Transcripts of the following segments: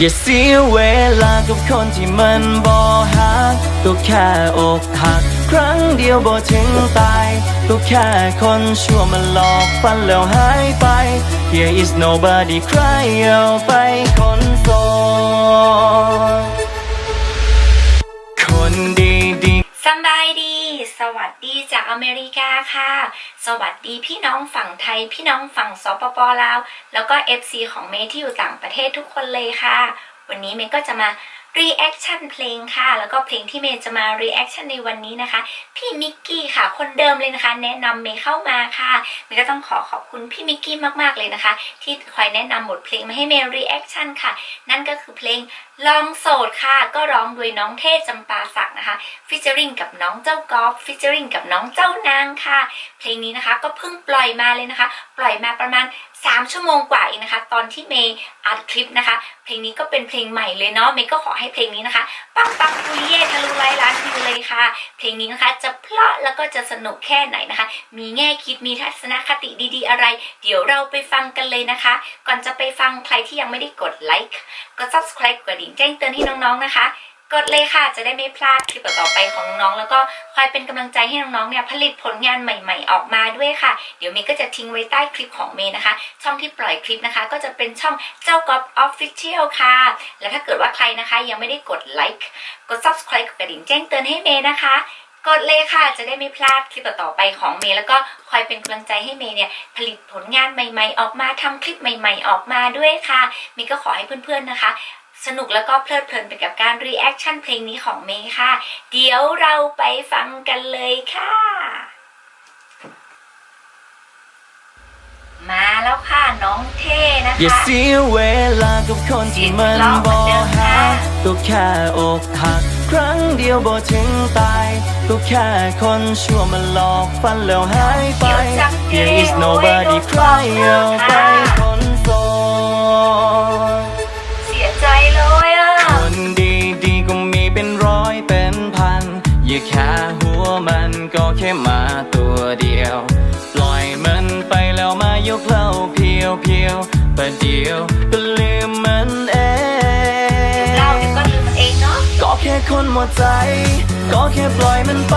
อย่าเสียเวลากับคนที่มันบ่หักก็แค่อกหัก ครั้งเดียวบ่ถึงตายก็แค่คนชั่วมันหลอกฟันแล้วหายไป Here is nobody cry เอาไปคนโสด วัสดีจากอเมริกาค่ะ สวัสดีพี่น้องฝั่งไทย พี่น้องฝั่งสปปลาว แล้วก็ FC ของเมย์ที่อยู่ต่างประเทศทุกคนเลยค่ะ วันนี้เมย์ก็จะมา reaction เพลงค่ะ แล้วก็เพลงที่เมย์จะมา reaction ในวันนี้นะคะ พี่มิกกี้ค่ะ คนเดิมเลยนะคะ แนะนำเมย์เข้ามาค่ะ เมย์ก็ต้องขอขอบคุณพี่มิกกี้มากๆเลยนะคะ ที่คอยแนะนำบทเพลงมาให้เมย์ reaction ค่ะ นั่นก็คือเพลงลองโสดค่ะ ก็ร้องโดยน้องเทศจำปาสักนะคะฟิชเจอริงกับน้องเจ้ากอล์ฟฟิชเจอริงกับน้องเจ้านางค่ะ เพลงนี้นะคะก็เพิ่งปล่อยมาเลยนะคะปล่อยมาประมาณ 3 ชั่วโมงกว่าเองนะคะ ตอนที่เมย์อัดคลิปนะคะ เพลงนี้ก็เป็นเพลงใหม่เลยเนาะเมย์ก็ขอให้เพลงนี้นะคะ ปังปังปุยเย่ทะลุร้อยล้านวิวเลยค่ะ เพลงนี้นะคะจะเพราะแล้วก็จะสนุกแค่ไหนนะคะ มีแง่คิดมีทัศนคติดีๆ อะไร เดี๋ยวเราไปฟังกันเลยนะคะ ก่อนจะไปฟังใครที่ยังไม่ได้กดไลค์กด subscribe กดดิ่งแจ้งเตือนให้น้องๆนะคะ กดเลยค่ะจะได้ไม่พลาดคลิปต่อไปของน้องแล้วก็คอยเป็นกำลังใจให้น้องๆเนี่ยผลิตผลงานใหม่ ๆ ออกมาด้วยค่ะ เดี๋ยวเมย์ก็จะทิ้งไว้ใต้คลิปของเมย์นะคะ ช่องที่ปล่อยคลิปนะคะ ก็จะเป็นช่องเจ้ากอบออฟฟิเชียลค่ะ แล้วถ้าเกิดว่าใครนะคะยังไม่ได้กดไลค์กด subscribe กดกระดิ่งแจ้งเตือนให้เมย์นะคะกดเลยค่ะ จะได้ไม่พลาดคลิปต่อไปของเมย์แล้วก็คอยเป็นกำลังใจให้เมย์เนี่ยผลิตผลงานใหม่ ๆ ออกมาทำคลิปใหม่ ๆ ออกมาด้วยค่ะเมย์ก็ขอให้เพื่อนๆนะคะ สนุกแล้วก็เพลิดเพลินไปกับการรีแอคชั่นเพลงนี้ของเมย์ค่ะ เดี๋ยวเราไปฟังกันเลยค่ะ มาแล้วค่ะน้องเท่นะอย่าคะเสียเวลากับคนที่มันบ่ฮักก็แค่อกหัก ครั้งเดียวบ่ถึงตาย ก็แค่คนชั่วมันหลอกฟันแล้วหายไป Here is nobody cry เอาไป เดียวก็ลืมมันเองเราเดี๋ยวก็ลืมมันเองเนาะก็แค่คนหมดใจ ก็แค่ปล่อยมันไป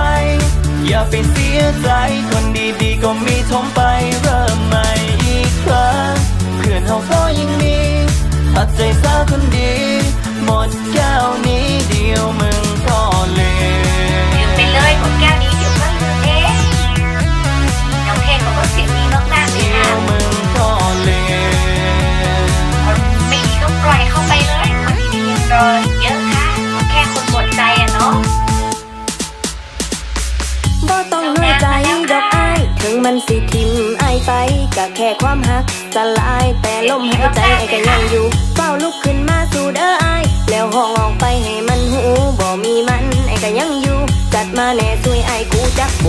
อย่าไปเสียใจคนดีๆก็มีทมไปเริ่มใหม่อีกครั้งเพื่อนเขาก็ยังมีตัดใจซะคนดี หมดแก้วนี้เดียวมึงก็ มันสิทิมไอไปก็แค่ความหักสลายแต่ลมหายใจไอ้ก็ยังอยู่เฝ้าลุกขึ้นมาสู่เด้อไอแล้วห้องออกไปให้มันหูบ่มีมันไอ้ก็ยังอยู่จัดมาแน่ช่วยไอ้กูจักโบ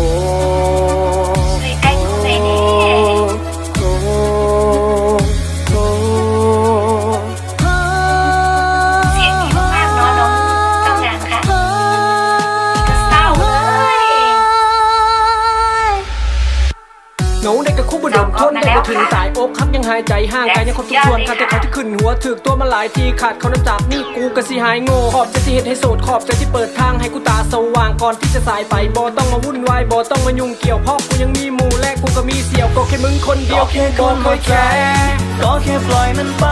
คักยังหายใจห่างไกลยังคนทุกส่วนขาดแต่เขาที่ขึ้นหัวถึกตัวมาหลายทีขาดเขาน้ำจากนี่กูกะสิหายโง่ขอบใจที่เห็นให้โสดขอบใจที่เปิดทางให้กูตาสว่างก่อนที่จะสายไปบอต้องมาวุ่นวายบอต้องมายุ่งเกี่ยวเพราะกูยังมีหมู่แลกกูก็มีเสี่ยวก็แค่มึงคนเดียวก็แค่คนหมดใจก็แค่ปล่อยมันไป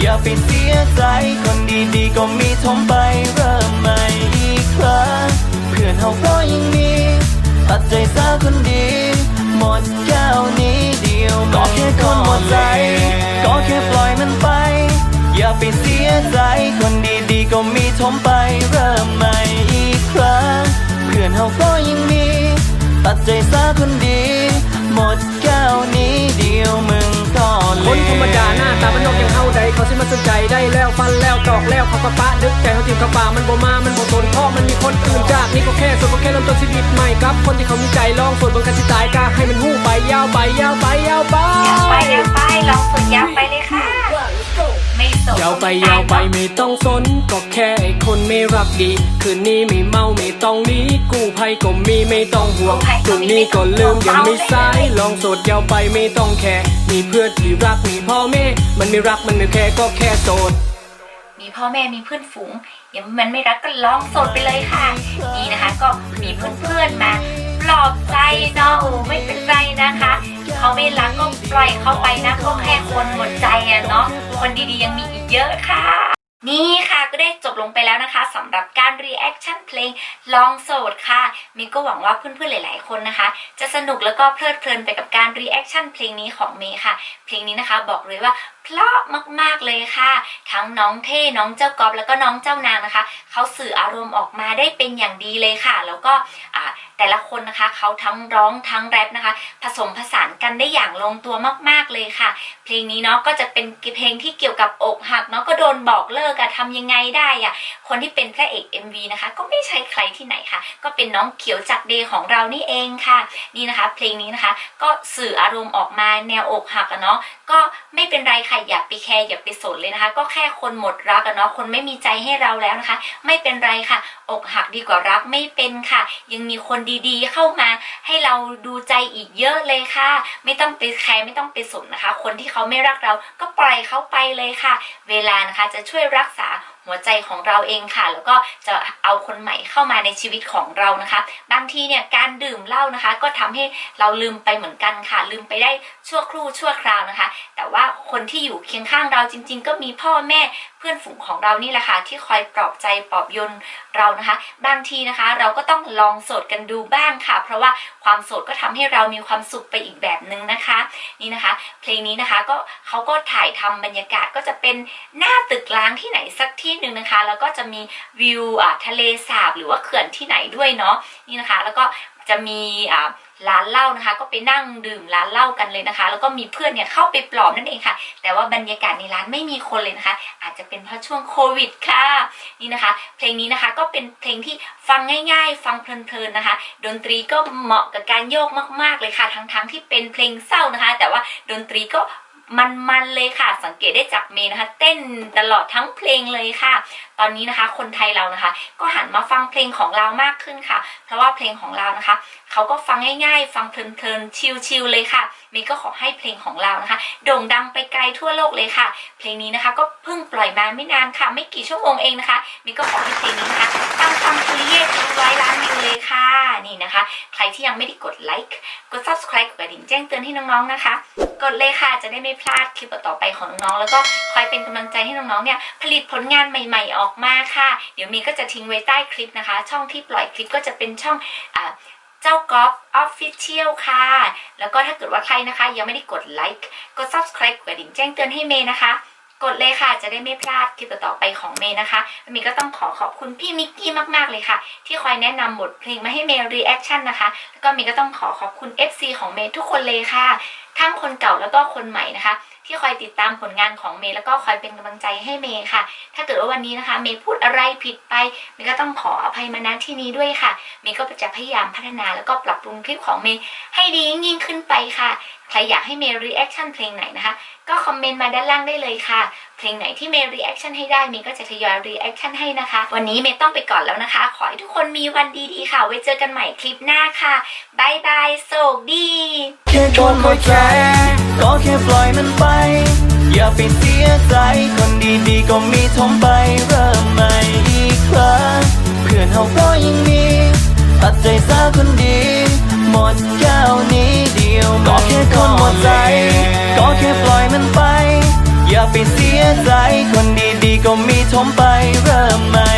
อย่าไปเสียใจคนดีๆก็มีทมไปเริ่มใหม่อีกครั้งเพื่อนเขาก็ยังมีตัดใจซะคนดี หมดแก้วนี้เดียวก็แค่คนหมดใจ ก็แค่ปล่อยมันไป อย่าไปเสียใจ คนดีๆก็มีทมไปเริ่มใหม่อีกครั้งเพื่อนเขาก็ยังมี ตัดใจซะคนดี หมดแก้วนี้เดียวมึงก็เลคนธรรมดาหน้าตามันนอกยังเฮาใดเขาสิมาสนใจได้แล้วฟันแล้วตอกแล้วเขากระปะดึกแต่เขาจิ้มกระปามันบ่มา มันบ่ทนพราะมันมีคนอื่นจากนี่ก็แค่ส่วนก็แค่เริ่มต้นชีวิตใหม่ครับ คนที่เขามีใจลองส่วนบางกันสิตายกันหู้ไปยาวไปยาวไปยาวไปยาวไปยาวไปลองฝึกยาวไปเลยค่ะไม่สนยาวไปยาวไปไม่ต้องสนก็แค่ไอ้คนไม่รักดี คืนนี้ไม่เมาไม่ต้องหนี้กู้ภัยก็มีไม่ต้องห่วงพรุ่งนี้ก็ลืมยังไม่สายลองโสดยาวไปไม่ต้องแคร์มีเพื่อนที่รักมีพ่อแม่มันไม่รักมันไม่แคร์ก็แค่โสดมีพ่อแม่มีเพื่อนฝูงยังมันไม่รักก็ลองโสดไปเลยค่ะ นี่นะคะก็มีเพื่อนๆมาปล อบใจเนาะไม่เป็นไรนะคะ เขาไม่รักก็ปล่อยเขาไปนะก็แค่คนหมดใจอะเนาะคนดีๆยังมีอีกเยอะค่ะ นี่ค่ะก็ได้จบลงไปแล้วนะคะสำหรับการรีแอคชั่นเพลงลองโสดค่ะมิกก็หวังว่าเพื่อนๆหลาย ๆ คนนะคะ จะสนุกแล้วก็เพลิดเพลินไปกับการรีแอคชั่นเพลงนี้ของเมย์ค่ะ เพลงนี้นะคะบอกเลยว่า เพราะมากๆเลยค่ะ ทั้งน้องเท่น้องเจ้ากอบแล้วก็น้องเจ้านางนะคะเขาสื่ออารมณ์ออกมาได้เป็นอย่างดีเลยค่ะ แล้วก็แต่ละคนนะคะเขาทั้งร้องทั้งแรปนะคะ ผสมผสานกันได้อย่างลงตัวมาก ๆเลยค่ะ เพลงนี้เนาะก็จะเป็นเพลงที่เกี่ยวกับอกหักเนาะก็โดนบอกเลิกอะทำยังไงได้อะคนที่เป็นพระเอก MV นะคะ ก็ไม่ใช่ใครที่ไหนค่ะ ก็เป็นน้องเขียวจากเดย์ของเรานี่เองค่ะ นี่นะคะ เพลงนี้นะคะ ก็สื่ออารมณ์ออกมาแนวอกหักอะเนาะก็ไม่เป็นไรค่ะอย่าไปแคร์อย่าไปสนเลยนะคะ ก็แค่คนหมดรักอะเนาะคนไม่มีใจให้เราแล้วนะคะ ไม่เป็นไรค่ะ อกหักดีกว่ารักไม่เป็นค่ะ ยังมีคนดีๆเข้ามาให้เราดูใจอีกเยอะเลยค่ะ ไม่ต้องไปแคร์ไม่ต้องไปสนนะคะ คนที่เขาไม่รักเราก็ปล่อยเขาไปเลยค่ะ เวลานะคะจะช่วยรักษาหัวใจของเราเองค่ะ แล้วก็จะเอาคนใหม่เข้ามาในชีวิตของเรานะคะ บางทีเนี่ยการดื่มเหล้านะคะ ก็ทำให้เราลืมไปเหมือนกันค่ะ ลืมไปได้ชั่วครู่ชั่วคราวนะคะ แต่ว่าคนที่อยู่เคียงข้างเราจริง ๆ ก็มีพ่อแม่เพื่อนฝูงของเรานี่แหละค่ะที่คอยปลอบใจปลอบโยนเรานะคะ บางทีนะคะ เราก็ต้องลองโสดกันดูบ้างค่ะ เพราะว่าความโสดก็ทำให้เรามีความสุขไปอีกแบบหนึ่งนะคะ นี่นะคะ เพลงนี้นะคะก็เขาก็ถ่ายทำบรรยากาศก็จะเป็นหน้าตึกล้างที่ไหนสักที่หนึ่งนะคะ แล้วก็จะมีวิวทะเลสาบหรือว่าเขื่อนที่ไหนด้วยเนาะนี่นะคะ แล้วก็จะมีอ่า ร้านเหล้านะคะ ก็ไปนั่งดื่มร้านเหล้ากันเลยนะคะ แล้วก็มีเพื่อนเนี่ยเข้าไปปลอบนั่นเองค่ะ แต่ว่าบรรยากาศในร้านไม่มีคนเลยนะคะ อาจจะเป็นเพราะช่วงโควิดค่ะนี่นะคะ เพลงนี้นะคะก็เป็นเพลงที่ฟังง่าย ๆ ฟังเพลินๆนะคะ ดนตรีก็เหมาะกับการโยกมากๆเลยค่ะ ทั้งๆที่เป็นเพลงเศร้านะคะ แต่ว่าดนตรีก็มันๆเลยค่ะ สังเกตได้จากเมนะคะ เต้นตลอดทั้งเพลงเลยค่ะตอนนี้นะคะ คนไทยเรานะคะ ก็หันมาฟังเพลงของเรามากขึ้นค่ะ เพราะว่าเพลงของเรานะคะเขาก็ฟังง่าย ๆ ฟังเพลินๆชิลๆเลยค่ะมย์ก็ขอให้เพลงของเรานะคะ โด่งดังไปไกลทั่วโลกเลยค่ะ เพลงนี้นะคะ ก็เพิ่งปล่อยมาไม่นานค่ะ ไม่กี่ชั่วโมงเองนะคะมย์ก็ขอให้เพลงนี้นะคะตั้งความคุริเย่ถึงร้อยล้านวิวเลยค่ะนี่นะคะ ใครที่ยังไม่ได้กดไลค์กด subscribe กดกระดิ่งแจ้งเตือนให้น้องๆนะคะ กดเลยค่ะจะได้ไม่พลาดคลิปต่อไปของน้องๆแล้วก็คอยเป็นกำลังใจให้น้องๆเนี่ยผลิตผลงานใหม่ๆออกอกมาค่ะ เดี๋ยวเมย์ก็จะทิ้งไว้ใต้คลิปนะคะ ช่องที่ปล่อยคลิปก็จะเป็นช่องอเจ้ากอล์ฟออฟฟิเชียลค่ะ แล้วก็ถ้าเกิดว่าใครนะคะ ยังไม่ได้กดไลค์กด subscribe กดกระดิ่งแจ้งเตือนให้เมย์นะคะกดเลยค่ะจะได้ไม่พลาดคลิปต่อไปของเมย์นะคะเมย์ก็ต้องขอขอบคุณพี่มิกกี้มากๆเลยค่ะ ที่คอยแนะนำบทเพลงมาให้เมย์รีแอคชั่นนะคะแล้วก็เมย์ก็ต้องขอขอบคุณ FC ของเมย์ทุกคนเลยค่ะ ทั้งคนเก่าแล้วก็คนใหม่นะคะ ที่คอยติดตามผลงานของเมย์แล้วก็คอยเป็นกำลังใจให้เมย์ค่ะ ถ้าเกิดว่าวันนี้นะคะ เมย์พูดอะไรผิดไปเมย์ก็ต้องขออภัยมาณที่นี้ด้วยค่ะ เมย์ก็จะพยายามพัฒนาแล้วก็ปรับปรุงคลิปของเมย์ให้ดียิ่งขึ้นไปค่ะ ใครอยากให้เมย์รีแอคชั่นเพลงไหนนะคะ ก็คอมเมนต์มาด้านล่างได้เลยค่ะ เพลงไหนที่เมย์รีแอคชั่นให้ได้เมย์ก็จะทยอยรีแอคชั่นให้นะคะ วันนี้เมย์ต้องไปก่อนแล้วนะคะ ขอให้ทุกคนมีวันดีๆค่ะ ไว้เจอกันใหม่คลิปหน้าค่ะบายบายโชคดี ก็แค่ปล่อยมันไป อย่าไปเสียใจคนดีๆก็มีทมไปเริ่มใหม่อีกครั้งเพื่อนเขาก็ยังมีตัดใจซะคนดี หมดแก้วนี้เดียวก็แค่คนหมดใจ ก็แค่ปล่อยมันไป อย่าไปเสียใจคนดีๆก็มีทมไปเริ่มใหม่